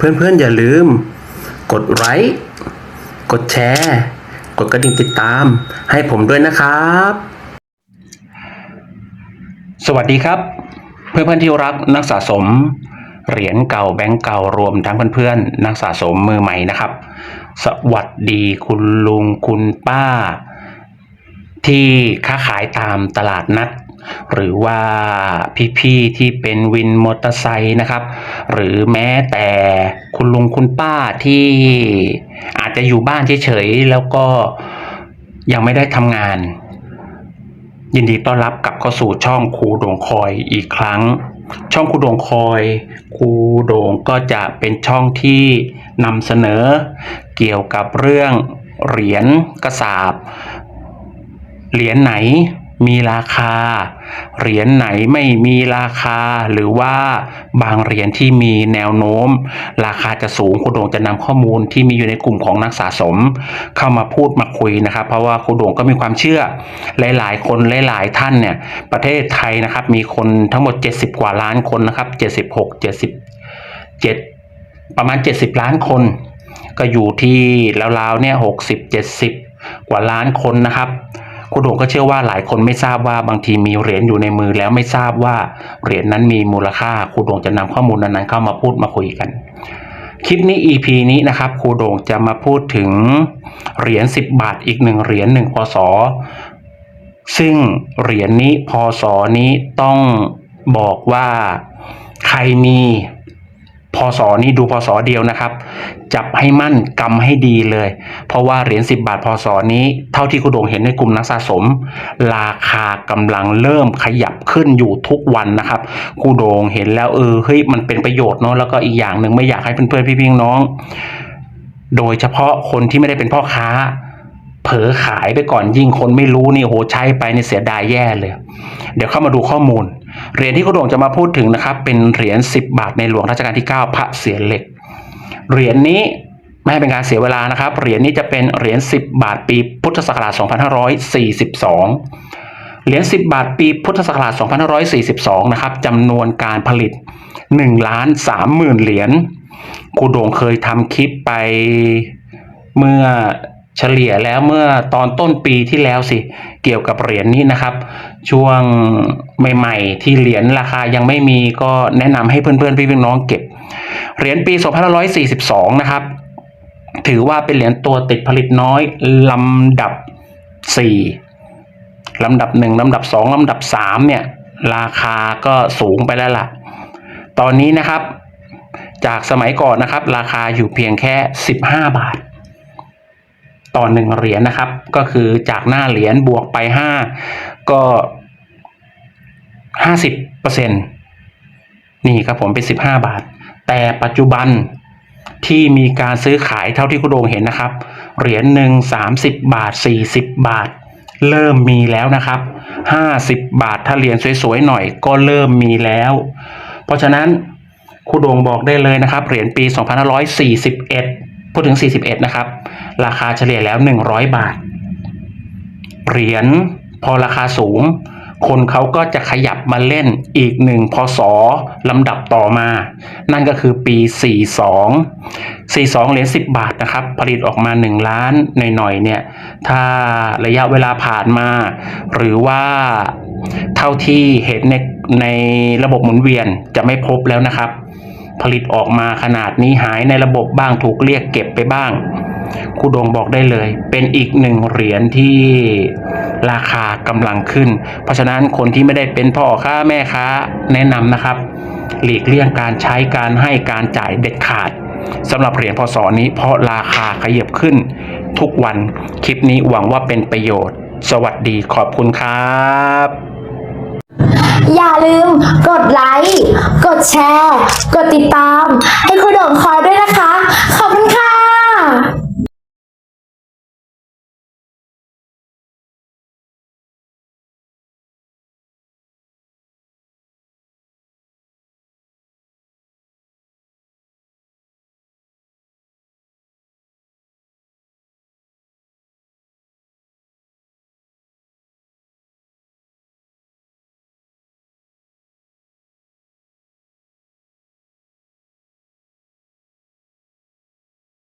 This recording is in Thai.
เพื่อนๆ อย่าลืม กดไลค์กดแชร์ กดกระดิ่งติดตาม ให้ผมด้วยนะครับ สวัสดีครับ เพื่อนๆที่รักนักสะสม เหรียญเก่าแบงก์เก่ารวมทั้งเพื่อนๆ นักสะสมมือใหม่นะครับ สวัสดีคุณลุงคุณป้า ที่ค้าขายตามตลาดนัด หรือว่าพี่ๆที่เป็นวินมอเตอร์ไซค์นะครับ หรือแม้แต่คุณลุงคุณป้าที่อาจจะอยู่บ้านเฉยๆแล้วก็ยังไม่ได้ทำงาน ยินดีต้อนรับกลับเข้าสู่ช่องครูด่งคอยอีกครั้ง ช่องครูด่งคอยครูโด่งก็จะเป็นช่องที่นำเสนอ เกี่ยวกับเรื่องเหรียญกระสาบเหรียญไหน มีราคา เหรียญไหนไม่มีราคา หรือว่าบางเหรียญที่มีแนวโน้ม ราคาจะสูงครูโด่งจะนำข้อมูลที่มีอยู่ในกลุ่มของนักสะสม เข้ามาพูดมาคุยนะครับ เพราะว่าครูโด่งก็มีความเชื่อหลาย ๆ คนหลาย ๆ ท่านเนี่ยประเทศไทยนะครับมีคนทั้งหมด 70 กว่าล้านคนนะครับ 76 77 ประมาณ 70 ล้านคน ก็อยู่ที่ราวๆเนี่ย60 70 กว่าล้านคนนะครับ คุณโด่งก็เชื่อว่าหลายคนไม่ทราบว่าบางทีมีเหรียญอยู่ในมือแล้วไม่ทราบว่าเหรียญนั้นมีมูลค่าครูโด่งจะนำข้อมูลนั้นๆเข้ามาพูดมาคุยกัน คลิปนี้ EP นี้นะครับครูโด่งจะมาพูดถึงเหรียญ10 บาทอีกหนึ่งเหรียญหนึ่งพศซึ่งเหรียญนี้พศนี้ต้องบอกว่าใครมี พศนี้ดูพศเดียวนะครับ จับให้มั่นกำให้ดีเลย เพราะว่าเหรียญ10 บาทพศนี้ เท่าที่คุณโด่งเห็นในกลุ่มนักสะสม ราคากำลังเริ่มขยับขึ้นอยู่ทุกวันนะครับครูโด่งเห็นแล้วเออเฮ้ยมันเป็นประโยชน์เนาะแล้วก็อีกอย่างหนึ่งไม่อยากให้เพื่อนๆพี่ๆน้อง โดยเฉพาะคนที่ไม่ได้เป็นพ่อค้า ผลอขายไปก่อนยิ่งคนไม่รู้นี่โหใช้ไปนี่เสียดายแย่เลย เดี๋ยวเข้ามาดูข้อมูล เหรียญที่คุณด่งจะมาพูดถึงนะครับ เป็นเหรียญ10 บาทในหลวงรัชกาลที่ 9 พระเสียเหล็ก เหรียญนี้ไม่ให้เป็นการเสียเวลานะครับ เหรียญนี้จะเป็นเหรียญ10 บาทปีพุทธศักราช2542 เหรียญ10 บาทปีพุทธศักราช2542นะครับจำนวนการผลิต1ล้าน3หมื่นเหรียญครูโด่งเคยทำคลิปไปเมื่อ เฉลี่ยแล้วเมื่อตอนต้นปีที่แล้วสิ เกี่ยวกับเหรียญนี้นะครับ ช่วงใหม่ๆ ที่เหรียญราคายังไม่มีก็แนะนำให้เพื่อนๆ พี่ๆน้องเก็บ เหรียญปี2542 นะครับ ถือว่าเป็นเหรียญตัวติดผลิตน้อยลำดับ 4ลำดับ 1ลำดับ 2ลำดับ 3 เนี่ย ราคาก็สูงไปแล้วล่ะ ตอนนี้นะครับ จากสมัยก่อนนะครับ ราคาอยู่เพียงแค่ 15 บาท ต่อหนึ่งเหรียญนะครับ ก็คือจากหน้าเหรียญบวกไป5ก็50เปอร์เซ็นตนี่ครับผมเป็น15บห้าบาท แต่ปัจจุบันที่มีการซื้อขายเท่าที่คุณโดงเห็นนะครับ เหรียญหนึ่ง30บบาท40บบาท เริ่มมีแล้วนะครับ50บบาทถ้าเหรียญสวยๆหน่อยก็เริ่มมีแล้ว เพราะฉะนั้นครูโดงบอกได้เลยนะครับ เหรียญปี 2541 พูดถึง 41 นะครับ ราคาเฉลี่ยแล้ว 100 บาท เหรียญพอราคาสูง คนเขาก็จะขยับมาเล่นอีกหนึ่งพศลำดับต่อมา นั่นก็คือปี 42 42 เหรียญ10 บาทนะครับ ผลิตออกมา 1 ล้านหน่อยๆเนี่ย ถ้าระยะเวลาผ่านมา หรือว่าเท่าที่เห็นในในระบบหมุนเวียนจะไม่พบแล้วนะครับ ผลิตออกมาขนาดนี้หายในระบบบ้างถูกเรียกเก็บไปบ้างครูดงบอกได้เลย เป็นอีกหนึ่งเหรียญที่ราคากำลังขึ้น เพราะฉะนั้นคนที่ไม่ได้เป็นพ่อค้าแม่ค้าแนะนำนะครับ หลีกเลี่ยงการใช้การให้การจ่ายเด็ดขาดสำหรับเหรียญพศนี้เพราะราคาขยับขึ้นทุกวัน คลิปนี้หวังว่าเป็นประโยชน์ สวัสดีขอบคุณครับ อย่าลืมกดไลค์ กดแชร์ กดติดตาม ให้ครูด่งขอ